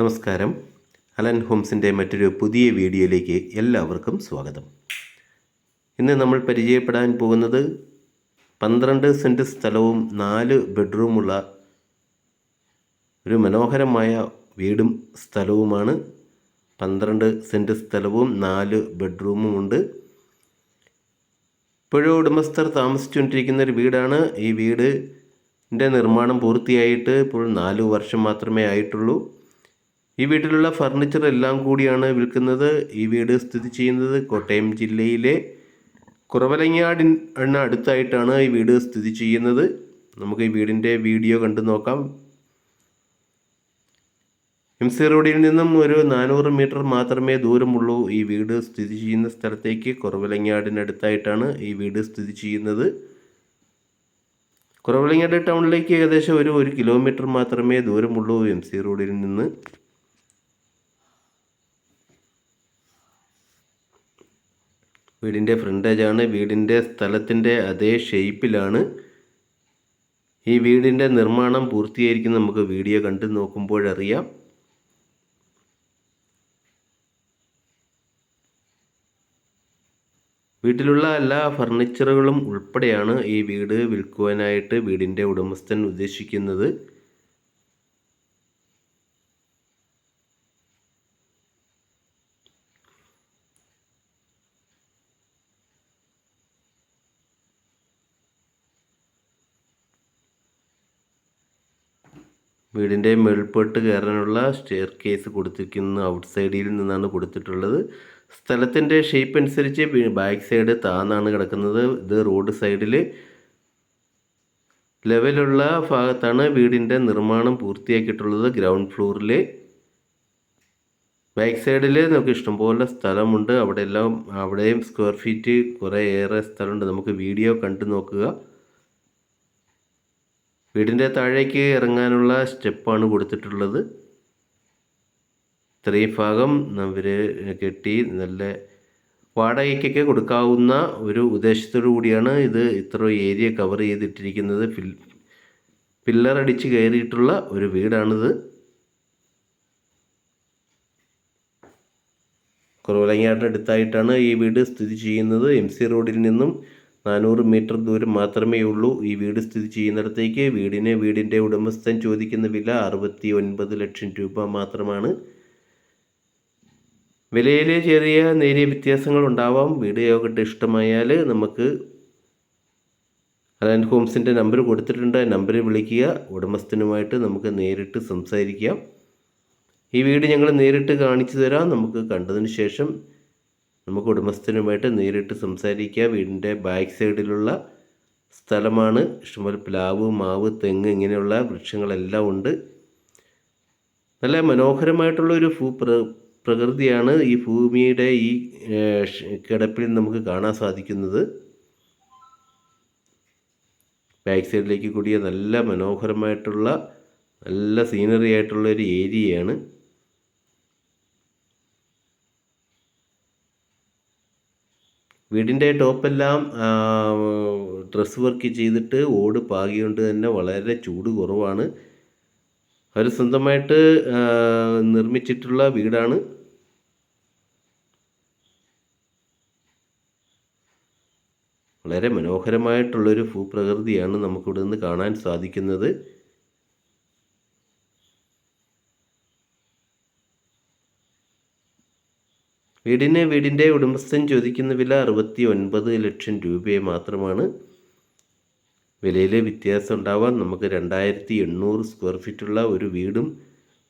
നമസ്കാരം. അലൻ ഹോംസിന്റെ മറ്റൊരു പുതിയ വീഡിയോയിലേക്ക് എല്ലാവർക്കും സ്വാഗതം. ഇന്ന് നമ്മൾ പരിചയപ്പെടാൻ പോകുന്നത് പന്ത്രണ്ട് സെന്റ് സ്ഥലവും നാല് ബെഡ്റൂമുള്ള ഒരു മനോഹരമായ വീടും സ്ഥലവുമാണ്. പന്ത്രണ്ട് സെന്റ് സ്ഥലവും നാല് ബെഡ്റൂമും ഉണ്ട്. ഇപ്പോഴും ഉടമസ്ഥർ താമസിച്ചുകൊണ്ടിരിക്കുന്ന ഒരു വീടാണ്. ഈ വീടിന്റെ നിർമ്മാണം പൂർത്തിയായിട്ട് ഇപ്പോൾ നാല് വർഷം മാത്രമേ ആയിട്ടുള്ളൂ. ഈ വീട്ടിലുള്ള ഫർണിച്ചർ എല്ലാം കൂടിയാണ് വിൽക്കുന്നത്. ഈ വീട് സ്ഥിതി ചെയ്യുന്നത് കോട്ടയം ജില്ലയിലെ കുറവലങ്ങാടിന് അടുത്തായിട്ടാണ് ഈ വീട് സ്ഥിതി ചെയ്യുന്നത്. നമുക്ക് ഈ വീടിന്റെ വീഡിയോ കണ്ടു നോക്കാം. എം സി റോഡിൽ നിന്നും ഒരു നാനൂറ് മീറ്റർ മാത്രമേ ദൂരമുള്ളൂ ഈ വീട് സ്ഥിതി ചെയ്യുന്ന സ്ഥലത്തേക്ക്. കുറവലങ്ങാടിനടുത്തായിട്ടാണ് ഈ വീട് സ്ഥിതി ചെയ്യുന്നത്. കുറവലങ്ങാട് ടൗണിലേക്ക് ഏകദേശം ഒരു ഒരു കിലോമീറ്റർ മാത്രമേ ദൂരമുള്ളൂ എം സി റോഡിൽ നിന്ന്. വീടിന്റെ ഫ്രണ്ടേജാണ് വീടിന്റെ സ്ഥലത്തിന്റെ അതേ ഷേപ്പിലാണ് ഈ വീടിന്റെ നിർമ്മാണം പൂർത്തിയായിരിക്കുന്ന നമുക്ക് വീഡിയോ കണ്ടു നോക്കുമ്പോഴറിയാം. വീട്ടിലുള്ള എല്ലാ ഫർണിച്ചറുകളും ഉൾപ്പെടെയാണ് ഈ വീട് വിൽക്കുവാനായിട്ട് വീടിന്റെ ഉടമസ്ഥൻ ഉദ്ദേശിക്കുന്നത്. വീടിന്റെ മേൽപോട്ട് കയറാനുള്ള സ്റ്റെയർ കേസ് കൊടുത്തിരിക്കുന്ന. ഔട്ട് സൈഡിൽ നിന്നാണ് കൊടുത്തിട്ടുള്ളത്. സ്ഥലത്തിന്റെ ഷേപ്പ് അനുസരിച്ച് ബാക്ക് സൈഡ് താന്നാണ് കിടക്കുന്നത്. ഇത് റോഡ് സൈഡിൽ ലെവലുള്ള ഭാഗത്താണ് വീടിന്റെ നിർമ്മാണം പൂർത്തിയാക്കിയിട്ടുള്ളത് ഗ്രൗണ്ട് ഫ്ലോറിൽ ബാക്ക് സൈഡിൽ നമുക്ക് ഇഷ്ടംപോലെ സ്ഥലമുണ്ട്. അവിടെ എല്ലാം അവിടെയും സ്ക്വയർ ഫീറ്റ് കുറേ ഏറെ സ്ഥലമുണ്ട്. നമുക്ക് വീഡിയോ കണ്ടു നോക്കുക. വീടിന്റെ താഴേക്ക് ഇറങ്ങാനുള്ള സ്റ്റെപ്പാണ് കൊടുത്തിട്ടുള്ളത്. ഇത്രയും ഭാഗം അവർ കെട്ടി നല്ല വാടകയ്ക്കൊക്കെ കൊടുക്കാവുന്ന ഒരു ഉദ്ദേശത്തോടു കൂടിയാണ് ഇത് ഇത്ര ഏരിയ കവർ ചെയ്തിട്ടിരിക്കുന്നത്. ഫിൽ പില്ലറടിച്ച് കയറിയിട്ടുള്ള ഒരു വീടാണിത്. കുറവലങ്ങാട്ടിനടുത്തായിട്ടാണ് ഈ വീട് സ്ഥിതി ചെയ്യുന്നത്. എം സി റോഡിൽ നിന്നും നാനൂറ് മീറ്റർ ദൂരം മാത്രമേ ഉള്ളൂ. ഈ വീട് സ്ഥിതി ചെയ്യുന്നിടത്തേക്ക് വീടിന് വീടിന്റെ ഉടമസ്ഥൻ ചോദിക്കുന്ന വില അറുപത്തി ഒൻപത് ലക്ഷം രൂപ മാത്രമാണ്. വിലയിലെ ചെറിയ നേരിയ വ്യത്യാസങ്ങൾ ഉണ്ടാവാം. വീട് ഒക്കെ ഇഷ്ടമായാൽ നമുക്ക് അലാൻഡ് ഹോംസിന്റെ നമ്പർ കൊടുത്തിട്ടുണ്ട്. നമ്പറിൽ വിളിക്കുക. ഉടമസ്ഥനുമായിട്ട് നമുക്ക് നേരിട്ട് സംസാരിക്കാം. ഈ വീട് ഞങ്ങൾ നേരിട്ട് കാണിച്ചു തരാം. നമുക്ക് കണ്ടതിന് ശേഷം നമുക്ക് ഉടമസ്ഥനുമായിട്ട് നേരിട്ട് സംസാരിക്കുക വീടിന്റെ ബാക്ക് സൈഡിലുള്ള സ്ഥലമാണ്. ഇഷ്ടംപോലെ പ്ലാവ് മാവ് തെങ്ങ് ഇങ്ങനെയുള്ള വൃക്ഷങ്ങളെല്ലാം ഉണ്ട്. നല്ല മനോഹരമായിട്ടുള്ള ഒരു ഭൂ പ്ര പ്രകൃതിയാണ് ഈ ഭൂമിയുടെ ഈ കിടപ്പിൽ നമുക്ക് കാണാൻ സാധിക്കുന്നത്. ബാക്ക് സൈഡിലേക്ക് കൂടിയ നല്ല മനോഹരമായിട്ടുള്ള നല്ല സീനറി ആയിട്ടുള്ള ഒരു ഏരിയയാണ്. വീടിന്റെ ടോപ്പെല്ലാം ഡ്രസ് വർക്ക് ചെയ്തിട്ട് ഓട് പാകിയുകൊണ്ട് തന്നെ വളരെ ചൂട് കുറവാണ്. അവർ സ്വന്തമായിട്ട് നിർമ്മിച്ചിട്ടുള്ള വീടാണ്. വളരെ മനോഹരമായിട്ടുള്ളൊരു ഭൂപ്രകൃതിയാണ് നമുക്കിവിടെ നിന്ന് കാണാൻ സാധിക്കുന്നത്. വീടിന് വീടിന്റെ ഉടമസ്ഥൻ ചോദിക്കുന്ന വില അറുപത്തി ഒൻപത് ലക്ഷം രൂപയെ മാത്രമാണ്. വിലയിലെ വ്യത്യാസം ഉണ്ടാവാൻ നമുക്ക് രണ്ടായിരത്തി എണ്ണൂറ് സ്ക്വയർ ഫീറ്റുള്ള ഒരു വീടും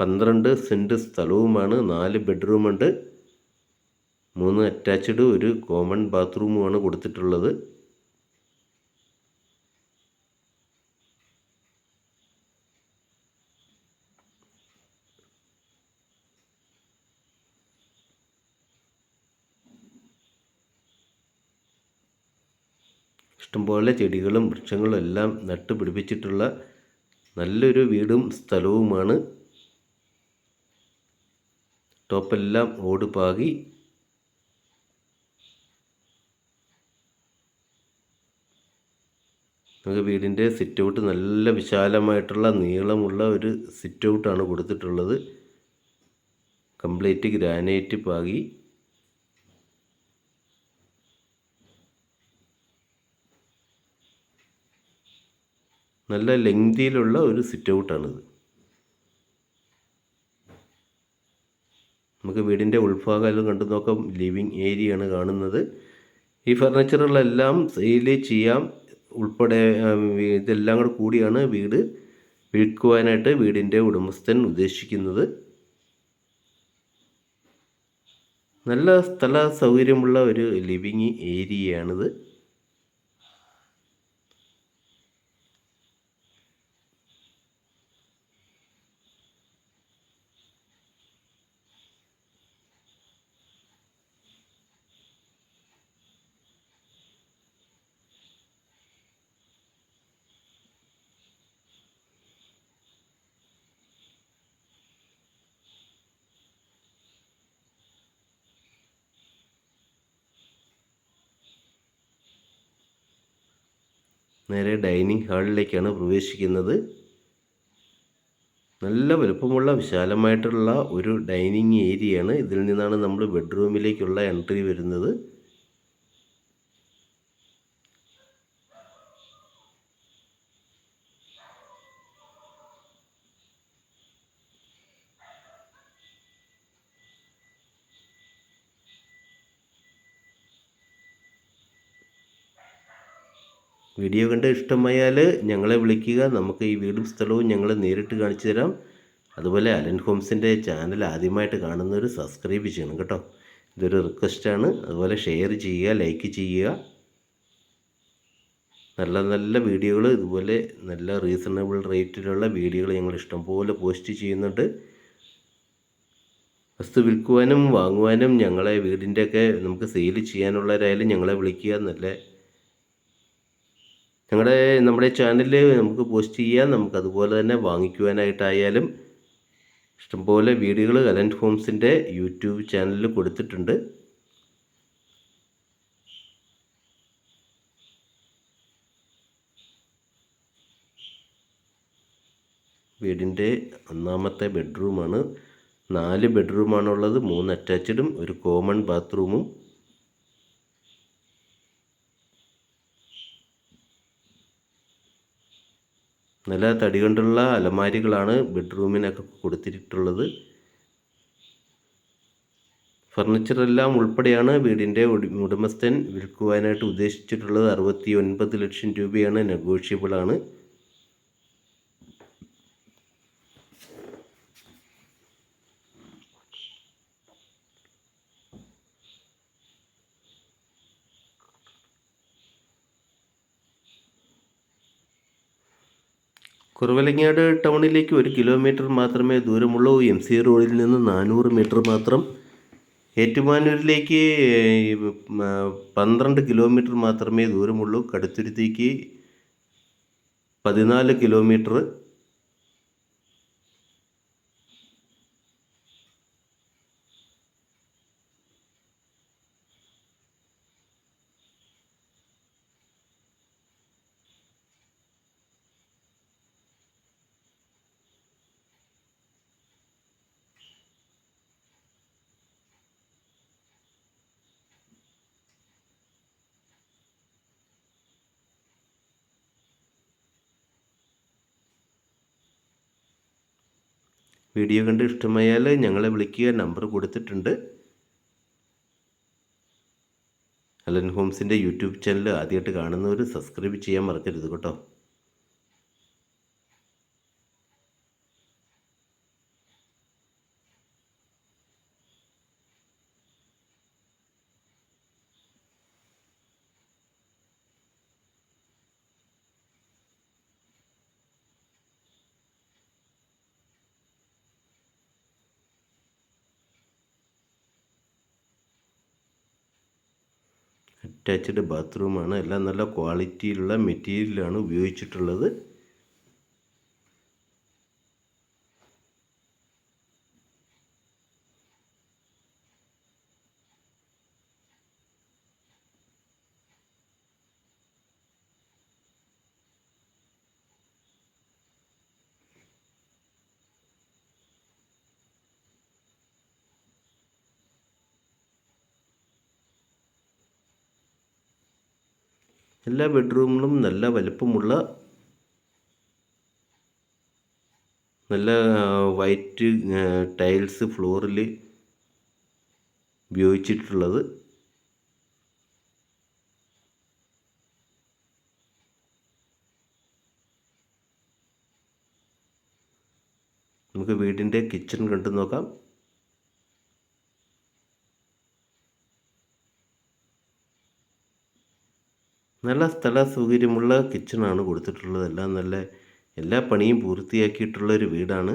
പന്ത്രണ്ട് സെന്റ് സ്ഥലവുമാണ് നാല് ബെഡ്റൂമുണ്ട്. മൂന്ന് അറ്റാച്ച്ഡ് ഒരു കോമൺ ബാത്റൂമുമാണ് കൊടുത്തിട്ടുള്ളത്. ഇഷ്ടംപോലെ ചെടികളും വൃക്ഷങ്ങളും എല്ലാം നട്ടുപിടിപ്പിച്ചിട്ടുള്ള നല്ലൊരു വീടും സ്ഥലവുമാണ്. ടോപ്പെല്ലാം ഓട് പാകി നമുക്ക് വീടിന്റെ സിറ്റ് ഔട്ട് നല്ല വിശാലമായിട്ടുള്ള നീളമുള്ള ഒരു സിറ്റ് ഔട്ടാണ് കൊടുത്തിട്ടുള്ളത്. കംപ്ലീറ്റ് ഗ്രാനൈറ്റ് പാകി. നല്ല ലെങ്തിയിലുള്ള ഒരു സിറ്റ് ഔട്ടാണിത് നമുക്ക് വീടിന്റെ ഉൾഭാഗം കണ്ടു നോക്കാം. ലിവിങ് ഏരിയയാണ് കാണുന്നത്. ഈ ഫർണിച്ചറുകളെല്ലാം സെയിൽ ചെയ്യാം. ഉൾപ്പെടെ ഇതെല്ലാം കൂടെ കൂടിയാണ് വീട് വിൽക്കുവാനായിട്ട് വീടിന്റെ ഉടമസ്ഥൻ ഉദ്ദേശിക്കുന്നത്. നല്ല സ്ഥല സൗകര്യമുള്ള ഒരു ലിവിങ് ഏരിയയാണിത്. നേരെ ഡൈനിങ് ഹാളിലേക്കാണ് പ്രവേശിക്കുന്നത്. നല്ല വലുപ്പമുള്ള വിശാലമായിട്ടുള്ള ഒരു ഡൈനിങ് ഏരിയയാണ്. ഇതിൽ നിന്നാണ് നമ്മൾ ബെഡ്റൂമിലേക്കുള്ള എൻട്രി വരുന്നത്. വീഡിയോ കണ്ട് ഇഷ്ടമായാൽ ഞങ്ങളെ വിളിക്കുക. നമുക്ക് ഈ വീടും സ്ഥലവും ഞങ്ങൾ നേരിട്ട് കാണിച്ചു തരാം. അതുപോലെ അലൻ ഹോംസിന്റെ ചാനൽ ആദ്യമായിട്ട് കാണുന്നവർ സബ്സ്ക്രൈബ് ചെയ്യണം കേട്ടോ. ഇതൊരു റിക്വസ്റ്റാണ് അതുപോലെ ഷെയർ ചെയ്യുക ലൈക്ക് ചെയ്യുക. നല്ല നല്ല വീഡിയോകൾ ഇതുപോലെ നല്ല റീസണബിൾ റേറ്റിലുള്ള വീഡിയോകൾ ഞങ്ങൾ ഇഷ്ടംപോലെ പോസ്റ്റ് ചെയ്യുന്നുണ്ട്. വസ്തു വിൽക്കുവാനും വാങ്ങുവാനും ഞങ്ങളെ വീടിന്റെയൊക്കെ നമുക്ക് സെയിൽ ചെയ്യാനുള്ളവരായാലും ഞങ്ങളെ വിളിക്കുക. നല്ല ഞങ്ങളുടെ നമ്മുടെ ചാനലിൽ നമുക്ക് പോസ്റ്റ് ചെയ്യാം. നമുക്ക് അതുപോലെ തന്നെ വാങ്ങിക്കുവാനായിട്ടായാലും ഇഷ്ടംപോലെ വീഡിയോകൾ അലന്റ് ഹോംസിന്റെ യൂട്യൂബ് ചാനലിൽ കൊടുത്തിട്ടുണ്ട്. വീടിന്റെ ഒന്നാമത്തെ ബെഡ്റൂമാണ്. നാല് ബെഡ്റൂമാണുള്ളത്. മൂന്ന് അറ്റാച്ച്ഡും ഒരു കോമൺ ബാത്റൂമും. നല്ല തടി കൊണ്ടുള്ള അലമാരികളാണ് ബെഡ്റൂമിനൊക്കെ കൊടുത്തിട്ടുള്ളത്. ഫർണിച്ചറെല്ലാം ഉൾപ്പെടെയാണ് വീടിന്റെ ഉട- ഉടമസ്ഥൻ വിൽക്കുവാനായിട്ട് ഉദ്ദേശിച്ചിട്ടുള്ളത്. അറുപത്തി ഒൻപത് ലക്ഷം രൂപയാണ് നെഗോഷ്യബിൾ കുറവലങ്ങാട് ടൗണിലേക്ക് ഒരു കിലോമീറ്റർ മാത്രമേ ദൂരമുള്ളൂ. എം സി റോഡിൽ നിന്ന് നാനൂറ് മീറ്റർ മാത്രം. ഏറ്റുമാനൂരിലേക്ക് പന്ത്രണ്ട് കിലോമീറ്റർ മാത്രമേ ദൂരമുള്ളൂ. കടുത്തുരുത്തേക്ക് പതിനാല് കിലോമീറ്റർ. വീഡിയോ കണ്ട് ഇഷ്ടമായാൽ ഞങ്ങളെ വിളിക്കുക നമ്പർ കൊടുത്തിട്ടുണ്ട്. അലൻ ഹോംസിന്റെ യൂട്യൂബ് ചാനൽ ആദ്യമായിട്ട് കാണുന്നവർ സബ്സ്ക്രൈബ് ചെയ്യാൻ മറക്കരുത് കേട്ടോ. അറ്റാച്ച്ഡ് ബാത്റൂമാണ്. എല്ലാം നല്ല ക്വാളിറ്റിയിലുള്ള മെറ്റീരിയലാണ് ഉപയോഗിച്ചിട്ടുള്ളത്. എല്ലാ ബെഡ്റൂമിലും നല്ല വലുപ്പമുള്ള നല്ല വൈറ്റ് ടൈൽസ് ഫ്ലോറിൽ ഉപയോഗിച്ചിട്ടുള്ളത്. നമുക്ക് വീടിന്റെ കിച്ചൺ കണ്ടു നോക്കാം. നല്ല സ്ഥല സൗകര്യമുള്ള കിച്ചണാണ് കൊടുത്തിട്ടുള്ളത്. എല്ലാം നല്ല എല്ലാ പണിയും പൂർത്തിയാക്കിയിട്ടുള്ള ഒരു വീടാണ്.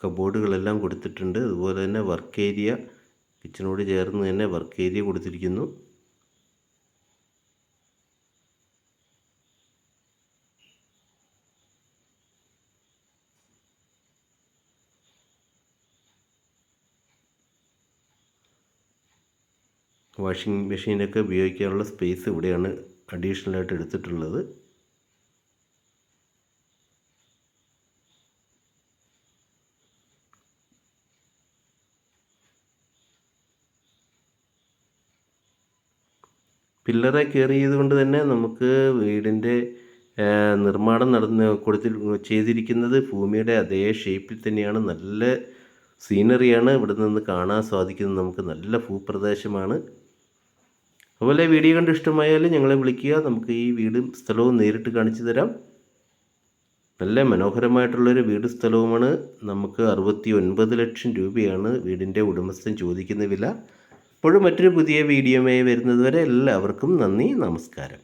കബോർഡുകളെല്ലാം കൊടുത്തിട്ടുണ്ട്. അതുപോലെ തന്നെ വർക്ക് ഏരിയ കിച്ചണോട് ചേർന്ന് തന്നെ വർക്ക് ഏരിയ കൊടുത്തിരിക്കുന്നു. വാഷിംഗ് മെഷീനൊക്കെ ഉപയോഗിക്കാനുള്ള സ്പേസ് ഇവിടെയാണ് അഡീഷണലായിട്ട് എടുത്തിട്ടുള്ളത്. പില്ലറെ കയറിയത് കൊണ്ട് തന്നെ നമുക്ക് വീടിന്റെ നിർമ്മാണം നടന്ന് കൊടുത്തി ചെയ്തിരിക്കുന്നത് ഭൂമിയുടെ അതേ ഷേപ്പിൽ തന്നെയാണ്. നല്ല സീനറിയാണ് ഇവിടെ നിന്ന് കാണാൻ സാധിക്കുന്നത്. നമുക്ക് നല്ല ഭൂപ്രദേശമാണ്. അതുപോലെ വീഡിയോ കണ്ട് ഇഷ്ടമായാൽ ഞങ്ങളെ വിളിക്കുക. നമുക്ക് ഈ വീടും സ്ഥലവും നേരിട്ട് കാണിച്ചു തരാം. നല്ല മനോഹരമായിട്ടുള്ളൊരു വീട് സ്ഥലവുമാണ്. നമുക്ക് അറുപത്തി ഒൻപത് ലക്ഷം രൂപയാണ് വീടിന്റെ ഉടമസ്ഥൻ ചോദിക്കുന്ന വില. ഇപ്പോഴും മറ്റൊരു പുതിയ വീഡിയോമായി വരുന്നതുവരെ എല്ലാവർക്കും നന്ദി നമസ്കാരം.